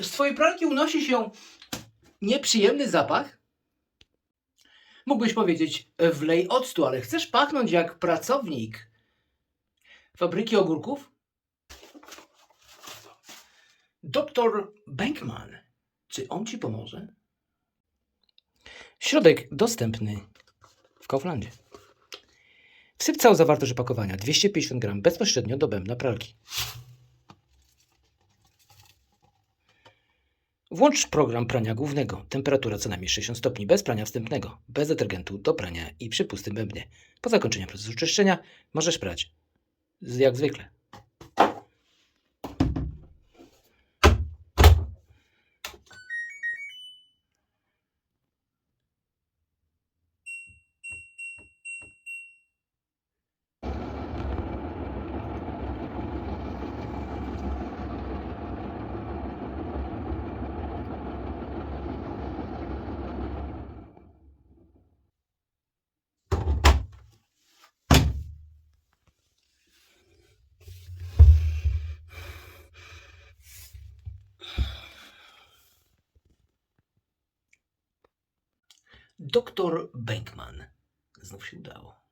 z twojej pralki unosi się nieprzyjemny zapach? Mógłbyś powiedzieć, wlej octu, ale chcesz pachnąć jak pracownik fabryki ogórków? Doktor Bankman, czy on ci pomoże? Środek dostępny w Kauflandzie. Wsyp całą zawartość opakowania 250 gram bezpośrednio do bębna pralki. Włącz program prania głównego. Temperatura co najmniej 60 stopni, bez prania wstępnego, bez detergentu do prania i przy pustym bębnie. Po zakończeniu procesu czyszczenia możesz prać jak zwykle. Doktor Bankman. Znów się udało.